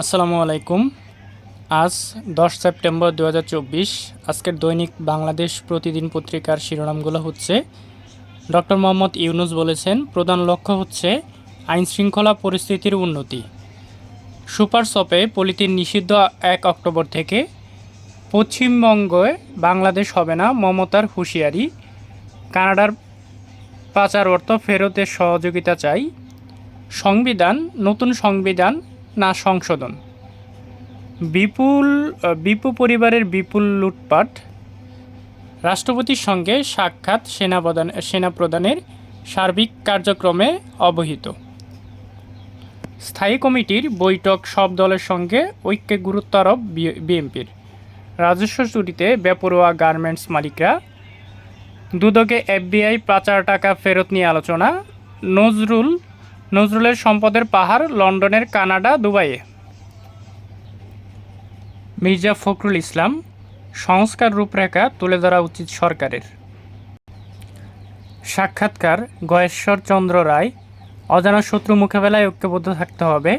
আসসালামু আলাইকুম। আজ দশ সেপ্টেম্বর দু হাজার চব্বিশ। আজকের দৈনিক বাংলাদেশ প্রতিদিন পত্রিকার শিরোনামগুলো হচ্ছে, ডক্টর মোহাম্মদ ইউনুস বলেছেন, প্রধান লক্ষ্য হচ্ছে আইন শৃঙ্খলা পরিস্থিতির উন্নতি। সুপার শপে পলিথিন নিষিদ্ধ এক অক্টোবর থেকে, পশ্চিমবঙ্গে বাংলাদেশ হবে না মমতার হুঁশিয়ারি, কানাডার পাচার অর্থ ফেরতের সহযোগিতা চাই, সংবিধান, নতুন সংবিধান না সংশোধন। বিপুল বিপু পরিবারের বিপুল লুটপাট। রাষ্ট্রপতির সঙ্গে সাক্ষাৎ সেনাপ্রধান সেনাপ্রধানের সার্বিক কার্যক্রমে অবহিত। স্থায়ী কমিটির বৈঠক সব দলের সঙ্গে ঐক্যে গুরুত্ব আরোপ বিএনপির। রাজস্ব চুরিতে বেপরোয়া গার্মেন্টস মালিকরা। দুদকে এফবিআই পাচার টাকা ফেরত নিয়ে আলোচনা। নজরুল নজরুলের সম্পদের পাহাড়, লন্ডনের কানাডা, দুবাইয়ে। মির্জা ফখরুল ইসলাম, সংস্কার রূপরেখা তুলে ধরা উচিত সরকারের। সাক্ষাৎকার, গয়েশ্বর চন্দ্র রায়, অজানা শত্রু মোকাবেলায় ঐক্যবদ্ধ থাকতে হবে।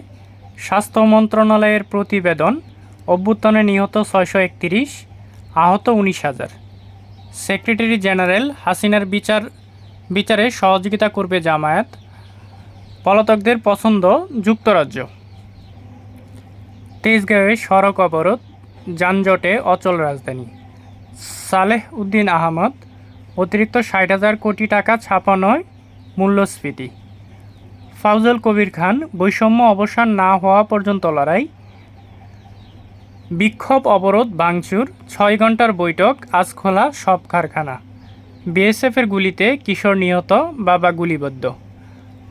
স্বাস্থ্য মন্ত্রণালয়ের প্রতিবেদন, অভ্যুত্থানে নিহত ছয়শো একত্রিশ, আহত উনিশ হাজার। সেক্রেটারি জেনারেল হাসিনার বিচার, বিচারে সহযোগিতা করবে জামায়াত। পলাতকদের পছন্দ যুক্তরাজ্য। তেজগাঁওয়ে সড়ক অবরোধ, যানজটে অচল রাজধানী। সালেহ উদ্দিন আহমদ, অতিরিক্ত ষাট হাজার কোটি টাকা ছাপানোয় মূল্যস্ফীতি। ফাউজল কবির খান, বৈষম্য অবসান না হওয়া পর্যন্ত লড়াই। বিক্ষোভ অবরোধ ভাঙচুর, ছয় ঘণ্টার বৈঠক, আজ খোলা সব কারখানা। বিএসএফের গুলিতে কিশোর নিহত, বাবা গুলিবদ্ধ।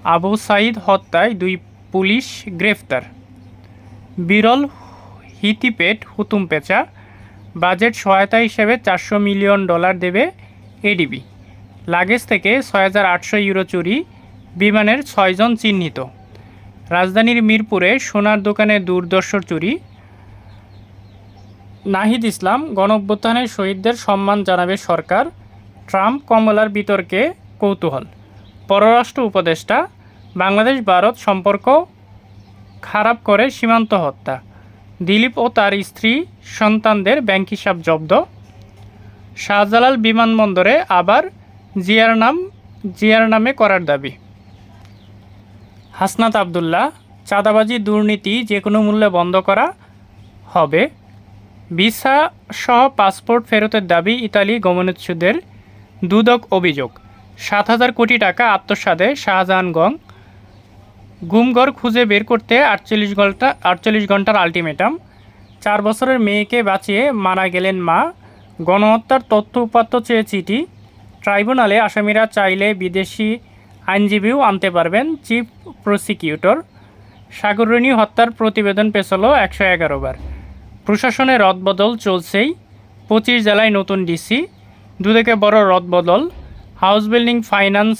আবু সাইদ হত্যায় দুই পুলিশ গ্রেফতার। বিরল হিতিপেট হুতুম পেঁচা, বাজেট সহায়তা হিসেবে চারশো মিলিয়ন ডলার দেবে এডিবি। লাগেজ থেকে ছয় হাজার আটশো ইউরো চুরি, বিমানের ছয়জন চিহ্নিত। রাজধানীর মিরপুরে সোনার দোকানে দুর্দর্শ চুরি। নাহিদ ইসলাম গণঅভ্যুত্থানের শহীদদের সম্মান জানাবে সরকার। ট্রাম্প কমলার বিতর্কে কৌতূহল। পররাষ্ট্র উপদেষ্টা, বাংলাদেশ ভারত সম্পর্ক খারাপ করে সীমান্ত হত্যা, দিলীপ ও তার স্ত্রী সন্তানদের ব্যাংক হিসাব জব্দ, শাহজালাল বিমানবন্দরে আবার জিয়ার নাম, জিয়ার নামে করার দাবি। হাসনাত আবদুল্লাহ, চাঁদাবাজি দুর্নীতি যে কোনো মূল্যে বন্ধ করা হবে। ভিসা সহ পাসপোর্ট ফেরতের দাবি ইতালি গমনোচ্ছুদের দুদক অভিযোগ। সাত হাজার কোটি টাকা আত্মসাদে শাহজাহান গং গুমঘর খুঁজে বের করতে আটচল্লিশ ঘণ্টা, আটচল্লিশ ঘণ্টার আলটিমেটাম। চার বছরের মেয়েকে বাঁচিয়ে মারা গেলেন মা। গণহত্যার তথ্য উপাত্ত চেয়ে চিঠি। ট্রাইব্যুনালে আসামিরা চাইলে বিদেশি আইনজীবীও আনতে পারবেন চিফ প্রসিকিউটর। সাগরণী হত্যার প্রতিবেদন পেছলো একশো এগারো বার। প্রশাসনের রদবদল চলছেই। পঁচিশ জেলায় নতুন ডিসি। দুদিকে বড় রদবদল। হাউস বিল্ডিং ফাইন্যান্স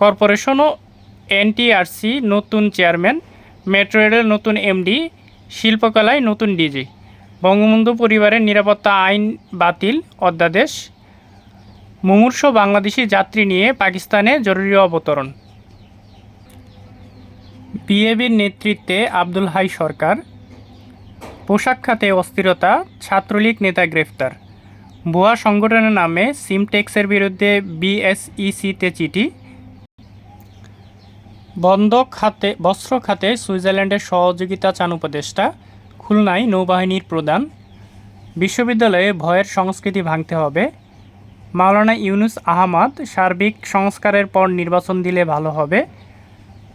কর্পোরেশন ও এনটিআরসি নতুন চেয়ারম্যান, মেট্রো রেলের নতুন এমডি, শিল্পকলায় নতুন ডিজি। বঙ্গবন্ধু পরিবারের নিরাপত্তা আইন বাতিল, অধ্যাদেশ। মুমূর্ষ বাংলাদেশি যাত্রী নিয়ে পাকিস্তানে জরুরি অবতরণ। বিএবির নেতৃত্বে আব্দুল হাই সরকার। পোশাক খাতে অস্থিরতা, ছাত্রলীগ নেতা গ্রেফতার। ভুয়া সংগঠনের নামে সিমটেক্সের বিরুদ্ধে বিএসইসিতে চিঠি। বন্ধক খাতে, বস্ত্র খাতে সুইজারল্যান্ডের সহযোগিতা চান উপদেষ্টা। খুলনায় নৌবাহিনীর প্রধান। বিশ্ববিদ্যালয়ে ভয়ের সংস্কৃতি ভাঙতে হবে। মাওলানা ইউনুস আহমদ, সার্বিক সংস্কারের পর নির্বাচন দিলে ভালো হবে।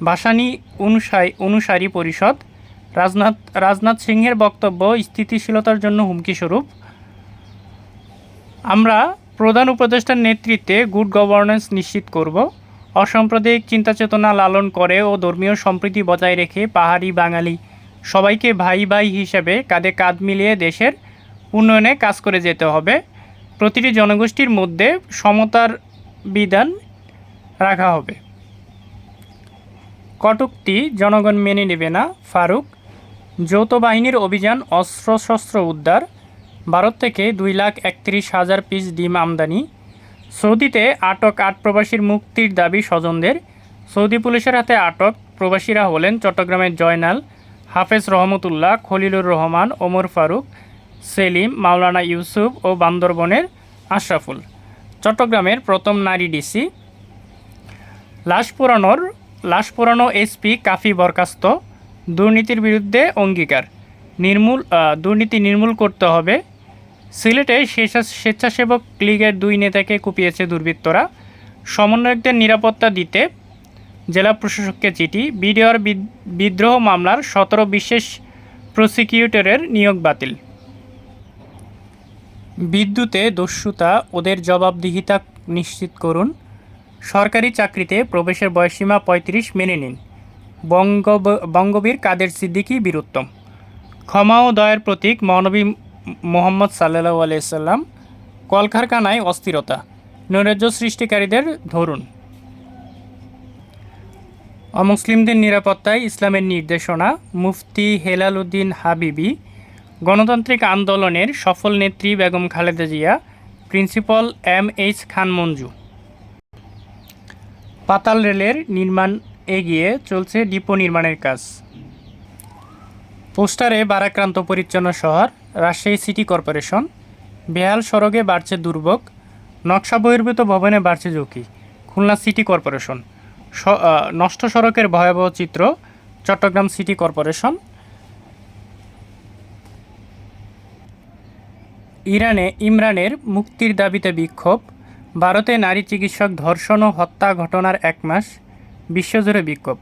ভাসানী অনুসাই, অনুসারী পরিষদ। রাজনাথ রাজনাথ সিংহের বক্তব্য স্থিতিশীলতার জন্য হুমকি স্বরূপ আমরা প্রধান উপদেষ্টার নেতৃত্বে গুড গভর্নেন্স নিশ্চিত করব। অসাম্প্রদায়িক চিন্তা চেতনা লালন করে ও ধর্মীয় সম্প্রীতি বজায় রেখে পাহাড়ি বাঙালি সবাইকে ভাই ভাই হিসেবে কাঁধে কাঁধ মিলিয়ে দেশের উন্নয়নে কাজ করে যেতে হবে। প্রতিটি জনগোষ্ঠীর মধ্যে সমতার বিধান রাখা হবে। কটুক্তি জনগণ মেনে নেবে না, ফারুক। যৌথ বাহিনীর অভিযান অস্ত্রশস্ত্র উদ্ধার ভারত থেকে দুই লাখ একত্রিশ হাজার পিস ডিম আমদানি। সৌদিতে আটক আট প্রবাসীর মুক্তির দাবি স্বজনদের। সৌদি পুলিশের হাতে আটক প্রবাসীরা হলেন চট্টগ্রামের জয়নাল হাফেজ রহমতুল্লাহ, খলিলুর রহমান, ওমর ফারুক, সেলিম, মাওলানা ইউসুফ ও বান্দরবনের আশরাফুল। চট্টগ্রামের প্রথম নারী ডিসি। লাশ পোড়ানোর, লাশ পোড়ানো এসপি কাফি বরখাস্ত। দুর্নীতির বিরুদ্ধে অঙ্গীকার। নির্মূল দুর্নীতি নির্মূল করতে হবে। সিলেটে স্বেচ্ছা- স্বেচ্ছাসেবক লীগের দুই নেতাকে কুপিয়েছে দুর্বৃত্তরা। সমন্বয়কদের নিরাপত্তা দিতে জেলা প্রশাসককে চিঠি, বিডিআর বিদ- বিদ্রোহ মামলার সতেরো বিশেষ প্রসিকিউটরের নিয়োগ বাতিল। বিদ্যুতে দস্যুতা, ওদের জবাবদিহিতা নিশ্চিত করুন। সরকারি চাকরিতে প্রবেশের বয়সীমা পঁয়ত্রিশ, মেনে নিন। বঙ্গব, বঙ্গবীর কাদের সিদ্দিকী বীরুত্তম। ক্ষমা ও দয়ের প্রতীক মহানবী মোহাম্মদ সাল্লাহ আলাইসাল্লাম কলকারখানায় অস্থিরতা, নৈরাজ্য সৃষ্টিকারীদের ধরুন। অমুসলিমদের নিরাপত্তায় ইসলামের নির্দেশনা, মুফতি হেলাল উদ্দিন হাবিবি, গণতান্ত্রিক আন্দোলনের সফল নেত্রী Begum Khaleda Zia, principal M H Khan Manju. পাতাল রেলের নির্মাণ এগিয়ে চলছে ডিপো নির্মাণের কাজ। পোস্টারে বারাক্রান্ত পরিচ্ছন্ন শহর রাজশাহী সিটি কর্পোরেশন, বেহাল সড়কে বাড়ছে দুর্ভোগ, নকশা বহির্ভূত ভবনে বাড়ছে ঝুঁকি, খুলনা সিটি কর্পোরেশন নষ্ট সড়কের ভয়াবহ চিত্র, চট্টগ্রাম সিটি কর্পোরেশন। ইরানে ইমরানের মুক্তির দাবিতে বিক্ষোভ, ভারতে নারী চিকিৎসক ধর্ষণ ও হত্যা ঘটনার এক মাস, বিশ্বজুড়ে বিক্ষোভ।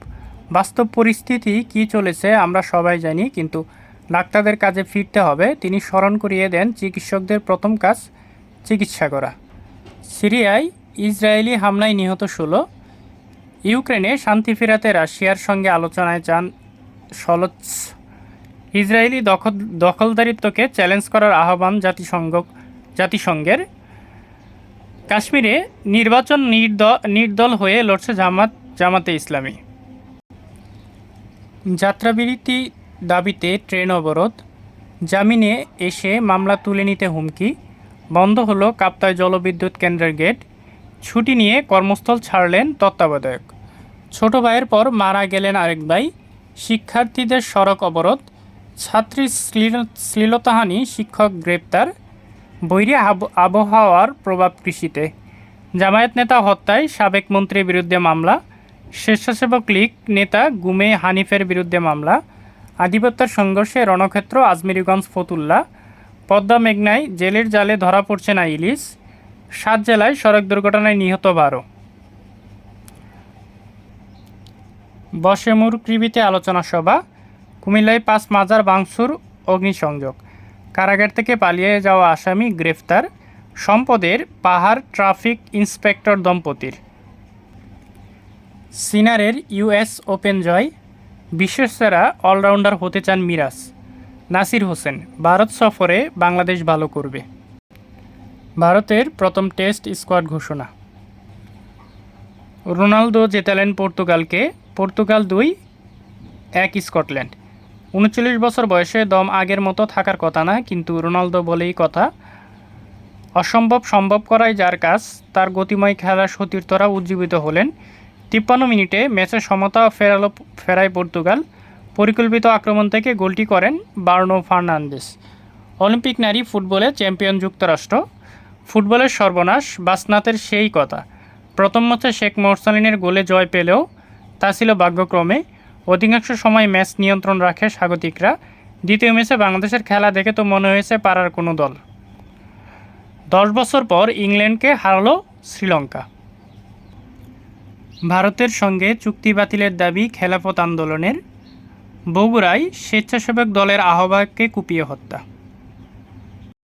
বাস্তব পরিস্থিতি কি চলেছে আমরা সবাই জানি, কিন্তু ডাক্তারদের কাজে ফিরতে হবে। তিনি স্মরণ করিয়ে দেন চিকিৎসকদের প্রথম কাজ চিকিৎসা করা। সিরিয়ায় ইসরায়েলি হামলায় নিহত ষোলো। ইউক্রেনে শান্তি ফেরাতে রাশিয়ার সঙ্গে আলোচনায় যান সলচ ইসরায়েলি দখল দখলদারিত্বকে চ্যালেঞ্জ করার আহ্বান জাতিসংঘ জাতিসংঘের। কাশ্মীরে নির্বাচন নির্দ নির্দল হয়ে লড়ছে জামাত জামাতে ইসলামী। যাত্রাবিরতি দাবিতে ট্রেন অবরোধ। জামিনে এসে মামলা তুলে নিতে হুমকি। বন্ধ হলো কাপ্তায় জলবিদ্যুৎ কেন্দ্রের গেট। ছুটি নিয়ে কর্মস্থল ছাড়লেন তত্ত্বাবধায়ক। ছোট ভাইয়ের পর মারা গেলেন আরেক ভাই। শিক্ষার্থীদের সড়ক অবরোধ। ছাত্রী শ্লীল- শ্লীলতাহানি, শিক্ষক গ্রেপ্তার। বৈরী আব- আবহাওয়ার প্রভাব কৃষিতে। জামায়াত নেতা হত্যায় সাবেক মন্ত্রীর বিরুদ্ধে মামলা। স্বেচ্ছাসেবক লীগ নেতা গুমে হানিফের বিরুদ্ধে মামলা। আধিপত্যের সংঘর্ষে রণক্ষেত্র, আজমিরিগঞ্জ, ফতুল্লা, পদ্মা মেঘনায় জেলের জালে ধরা পড়ছে না ইলিশ, সাত জেলায় সড়ক দুর্ঘটনায় নিহত বারো। বসেমুর কৃবিতে আলোচনা সভা, কুমিল্লায় পাঁচ মাজার বাংসুর অগ্নিসংযোগ। কারাগার থেকে পালিয়ে যাওয়া আসামি গ্রেফতার, সম্পদের পাহাড় ট্রাফিক ইন্সপেক্টর দম্পতির। সিনারের ইউএস ওপেন জয় বিশ্বসেরা অলরাউন্ডার হতে চান মিরাজ। নাসির হোসেন, ভারত সফরে বাংলাদেশ ভালো করবে। ভারতের প্রথম টেস্ট স্কোয়াড ঘোষণা। রোনালদো জেতালেন পর্তুগালকে, পর্তুগাল দুই, এক স্কটল্যান্ড। উনচল্লিশ বছর বয়সে দম আগের মতো থাকার কথা না, কিন্তু রোনালদো বলেই কথা, অসম্ভব সম্ভব করাই যার কাজ, তার গতিময় খেলার সতীর্থরা উজ্জীবিত হলেন তিপ্পান্ন মিনিটে ম্যাচে সমতা ফেরালো ফেরায় পর্তুগাল। পরিকল্পিত আক্রমণ থেকে গোলটি করেন বার্নো ফার্নান্দেস। অলিম্পিক নারী ফুটবলে চ্যাম্পিয়ন যুক্তরাষ্ট্র। ফুটবলের সর্বনাশ বাসনাতের সেই কথা। প্রথম ম্যাচে শেখ মোরসালিনের গোলে জয় পেলেও তা ছিল ভাগ্যক্রমে। অধিকাংশ সময় ম্যাচ নিয়ন্ত্রণ রাখে স্বাগতিকরা। দ্বিতীয় ম্যাচে বাংলাদেশের খেলা দেখে তো মনে হয়েছে পাড়ার কোনো দল। দশ বছর পর ইংল্যান্ডকে হারালো শ্রীলঙ্কা। ভারতের সঙ্গে চুক্তি বাতিলের দাবি খেলাফত আন্দোলনের। বগুড়ায় স্বেচ্ছাসেবক দলের আহ্বায়ককে কুপিয়ে হত্যা।